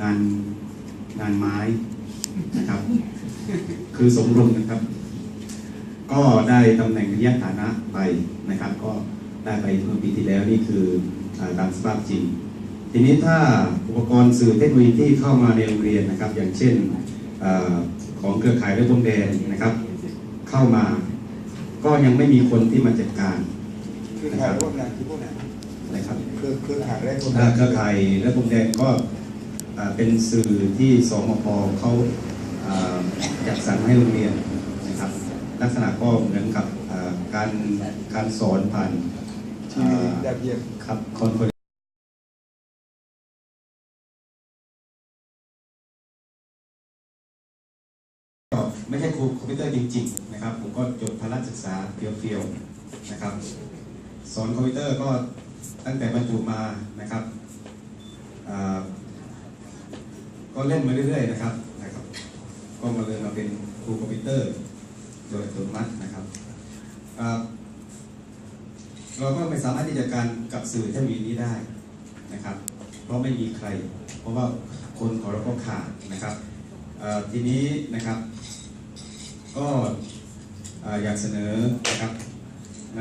งานงานไม้นะครับ คือสมรมนะครับ ก็ได้ตำแหน่งวิทยาฐานะไปนะครับ ก็ได้ไปเมื่อปีที่แล้วนี่คืออาตามสภาพจริง ทีนี้ถ้าอุปกรณ์สื่อเทคโนโลยีที่เข้ามาในโรงเรียนนะครับ อย่างเช่นเออของเครือข่ายด้วยพรมแดนนะครับ เข้ามาก็ยังไม่มีคนที่มาจัดการคือข่ายร่วมงานคือพวกไหนนะครับเครือเครือข่ายแรกคนเอ่อเครือข่ายและพรมแดนก็อ่า เป็นสื่อที่สมพเขาอ่าจัดสรรให้โรงเรียนนะครับ ลักษณะก็เหมือนกับอ่าการการสอนผ่านทีวีดาวเทียมครับคอนเฟอเรนก็ไม่ใช่ครูคอมพิวเตอร์จริงๆนะครับ ผมก็จบพละศึกษาเฟียวๆนะครับ สอนคอมพิวเตอร์ก็ตั้งแต่บรรจุมานะครับอ่า ก็เล่นมาเรื่อยๆนะครับนะครับ ก็มาเลยมาเป็นครูคอมพิวเตอร์ โดยอัตโนมัตินะครับเราก็ไม่สามารถที่จะการกับสื่อเทคโนโลยีนี้ได้นะครับ เพราะไม่มีใคร เพราะว่าคนของเราก็ขาดนะครับทีนี้นะครับ ก็ออยากเสนอนะครับใน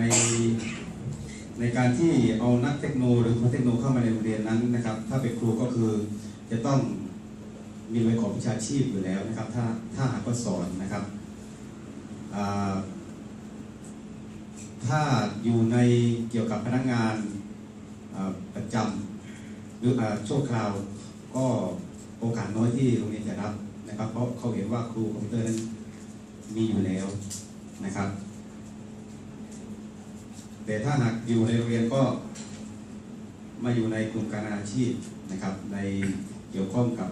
ในการที่เอานักเทคโนหรือครูเทคโนเข้ามาในโรงเรียนนั้นนะครับ ถ้าเป็นครูก็คือจะต้อง มีใบขอวิชาชีพอยู่แล้วนะครับ ถ้าถ้าหากว่าสอนนะครับ ถ้าอยู่ในเกี่ยวกับพนักงานประจำหรืออชั่วคราวก็โอกาสน้อยที่โรงเรียนจะรับนะครับ เพราะเขาเห็นว่าครูคอมพิวเตอร์นั้นมีอยู่แล้วนะครับ แต่ถ้าหากอยู่ในโรงเรียนก็มาอยู่ในกลุ่มการอาชีพนะครับ ในเกี่ยวข้องกับ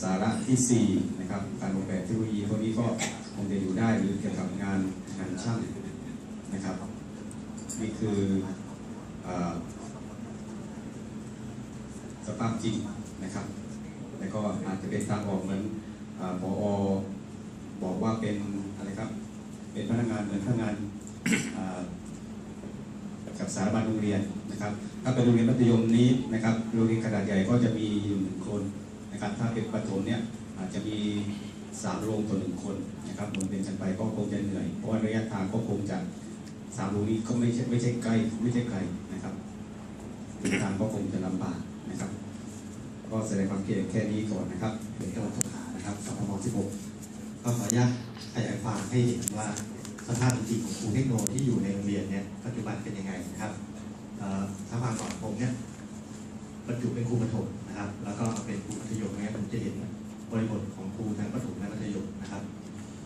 สาระที่4นะครับการออกแบบเทคโนโลยีพวกนี้ก็คงจะอยู่ได้หรือเกี่ยวกับงานงานช่างนะครับนี่คืออสภาพจริงนะครับ แล้วก็อาจจะเป็นทางออกเหมือนอาพอบอกว่าเป็นอะไรครับเป็นพนักงานเหมือนพนักงานกับสถาบันโรงเรียนนะครับ ถ้าเป็นโรงเรียนมัธยมนี้นะครับโรงเรียนขนาดใหญ่ก็จะมีอยู่หนึ่งคน นะครับถ้าเป็นประถมเนี่ยอาจจะมีสามโรงต่อหนึ่งคนนะครับหมุนเวียนกันไปก็คงจะเหนื่อย เพราะว่าระยะทางก็คงจะสามโรงนี้ก็ไม่ใช่ไม่ใช่ไกลไม่ใช่ไกลนะครับเดินทางก็คงจะลำบากนะครับ ก็แสดงความคิดเห็นแค่นี้ก่อนนะครับเป็นจังหวัดสงขลานะครับสพม16ก็ขออนุญาตขยายความให้เห็นว่าสภาพจริงของครูเทคโนโลยีที่อยู่ในโรงเรียนเนี่ยปัจจุบันเป็นยังไงนะครับเอ่อถ้ามาก่อนผมเนี่ยบรรจุเป็นครูประถมนะครับ แล้วก็เป็นครูมัธยม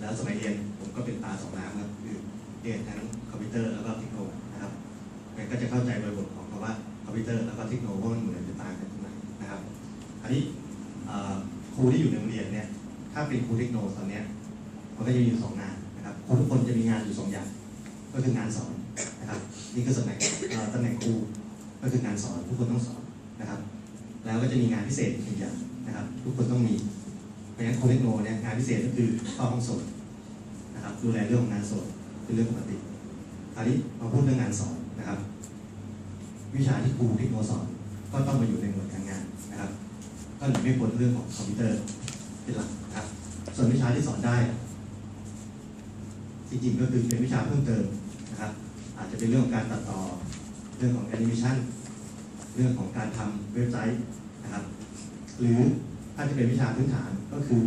แล้วสมัยเรียนผมก็เป็นตาสองน้ำครับคือเรียนทั้งคอมพิวเตอร์แล้วก็เทคโนโลยีนะครับงั้นก็จะเข้าใจบริบทของคำว่าคอมพิวเตอร์แล้วก็เทคโนโลยีมันเหมือนหรือต่ากันตรงไหนนะครับอันนี้ครูที่อยู่ในโรงเรียนเนี่ยถ้าเป็นครูเทคโนโลยีตอนนี้มันก็จะมีอยู่สองงานนะครับครูทุกคนจะมีงานอยู่สองอย่าง ก็คืองานสอนนะครับนี่คือตำแหน่งตำแหน่งครูก็คืองานสอนทุกคนต้องสอนนะครับแล้วก็จะมีงานพิเศษอีกหนึ่งอย่างนะครับ ทุกคนต้องมีเพราะฉะนั้นครูเทคโนเนี่ยงานพิเศษก็คือเข้าห้องสอน นะครับดูแลเรื่องของงานสอนเป็นเรื่องปกติคราวนี้มาพูดเรื่องงานสอนนะครับ วิชาที่ครูทคโนโลยีสอนก็ต้องมาอยู่ในหมวดการงานนะครับ ก็หนีไม่พ้นเรื่องของคอมพิวเตอร์เป็นหลักนะครับ ส่วนวิชาที่สอนได้ จริงๆก็คือเป็นวิชาเพิ่มเติมนะครับ อาจจะเป็นเรื่องของการตัดต่อเรื่องของแอนิเมชันเรื่องของการทำเว็บไซต์นะครับ หรือถ้าจะเป็นวิชาพื้นฐานก็คือ